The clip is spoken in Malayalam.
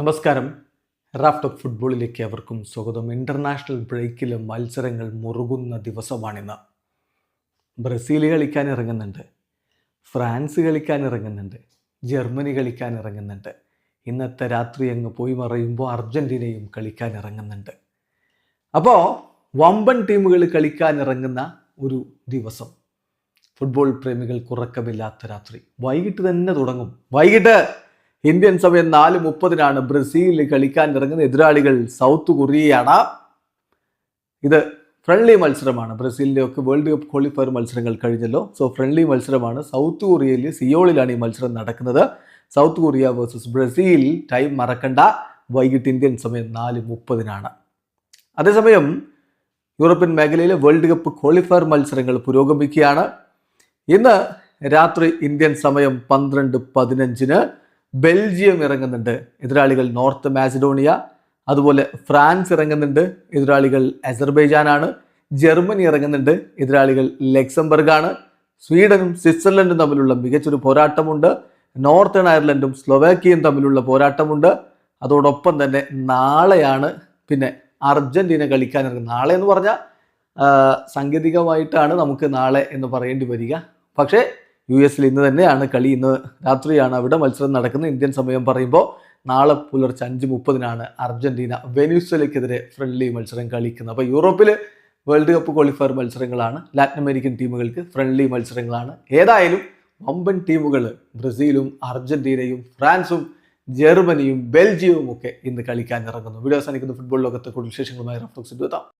നമസ്കാരം. റാഫ്റ്റ് ഓഫ് ഫുട്ബോളിലേക്ക് അവർക്കും സ്വാഗതം. ഇന്റർനാഷണൽ ബ്രേക്കിലെ മത്സരങ്ങൾ മുറുകുന്ന ദിവസമാണിന്ന്. ബ്രസീൽ കളിക്കാൻ ഇറങ്ങുന്നുണ്ട് ഫ്രാൻസ് കളിക്കാൻ ഇറങ്ങുന്നുണ്ട് ജർമ്മനി കളിക്കാൻ ഇറങ്ങുന്നുണ്ട് ഇന്നത്തെ രാത്രി അങ്ങ് പോയി മറയുമ്പോൾ അർജന്റീനയും കളിക്കാൻ ഇറങ്ങുന്നുണ്ട് അപ്പോൾ വമ്പൻ ടീമുകൾ കളിക്കാൻ ഇറങ്ങുന്ന ഒരു ദിവസം. ഫുട്ബോൾ പ്രേമികൾക്ക് ഉറക്കമില്ലാത്ത രാത്രി. വൈകിട്ട് തന്നെ തുടങ്ങും. വൈകിട്ട് ഇന്ത്യൻ സമയം നാല് മുപ്പതിനാണ് ബ്രസീൽ കളിക്കാൻ ഇറങ്ങുന്ന എതിരാളികൾ സൗത്ത് കൊറിയയാണ്. ഇത് ഫ്രണ്ട്ലി മത്സരമാണ്. ബ്രസീലിന്റെ ഒക്കെ വേൾഡ് കപ്പ് ക്വാളിഫയർ മത്സരങ്ങൾ കഴിഞ്ഞല്ലോ. സോ ഫ്രണ്ട്ലി മത്സരമാണ്. സൗത്ത് കൊറിയയിൽ സിയോളിലാണ് ഈ മത്സരം നടക്കുന്നത്. South Korea versus Brazil. Time മറക്കണ്ട. വൈകിട്ട് ഇന്ത്യൻ സമയം നാല് മുപ്പതിനാണ്. അതേസമയം യൂറോപ്യൻ മേഖലയിലെ വേൾഡ് കപ്പ് ക്വാളിഫയർ മത്സരങ്ങൾ പുരോഗമിക്കുകയാണ്. ഇന്ന് രാത്രി ഇന്ത്യൻ സമയം പന്ത്രണ്ട് പതിനഞ്ചിന്. ബെൽജിയം ഇറങ്ങുന്നുണ്ട് എതിരാളികൾ നോർത്ത് മാസിഡോണിയ അതുപോലെ ഫ്രാൻസ് ഇറങ്ങുന്നുണ്ട് എതിരാളികൾ അസർബൈജാനാണ് ജർമ്മനി ഇറങ്ങുന്നുണ്ട് എതിരാളികൾ ലക്സംബർഗാണ് സ്വീഡനും സ്വിറ്റ്സർലൻഡും തമ്മിലുള്ള മികച്ചൊരു പോരാട്ടമുണ്ട് നോർത്തേൺ അയർലൻഡും സ്ലൊവാക്കിയയും തമ്മിലുള്ള പോരാട്ടമുണ്ട് അതോടൊപ്പം തന്നെ നാളെയാണ് പിന്നെ അർജന്റീന കളിക്കാൻ ഇറങ്ങുന്നത്. നാളെ എന്ന് പറഞ്ഞാൽ സാങ്കേതികമായിട്ടാണ് നമുക്ക് നാളെ എന്ന് പറയേണ്ടി വരിക. പക്ഷേ യു എസിൽ ഇന്ന് തന്നെയാണ് കളി. ഇന്ന് രാത്രിയാണ് അവിടെ മത്സരം നടക്കുന്നത്. ഇന്ത്യൻ സമയം പറയുമ്പോൾ നാളെ പുലർച്ചെ അഞ്ച് മുപ്പതിനാണ് അർജന്റീന വെനസ്വലയ്ക്കെതിരെ ഫ്രണ്ട്ലി മത്സരം കളിക്കുന്നത്. അപ്പോൾ യൂറോപ്പിൽ വേൾഡ് കപ്പ് ക്വാളിഫയർ മത്സരങ്ങളാണ്. ലാറ്റിൻ അമേരിക്കൻ ടീമുകൾക്ക് ഫ്രണ്ട്ലി മത്സരങ്ങളാണ്. ഏതായാലും വമ്പൻ ടീമുകൾ ബ്രസീലും അർജന്റീനയും ഫ്രാൻസും ജർമ്മനിയും ബെൽജിയവും ഒക്കെ ഇന്ന് കളിക്കാൻ ഇറങ്ങുന്നു. വീഡിയോ അവസാനിക്കുന്ന. ഫുട്ബോൾ ലോകത്തെ കൂടുതൽ വിശേഷങ്ങളുമായി റഫ്ലക്സ് എത്താം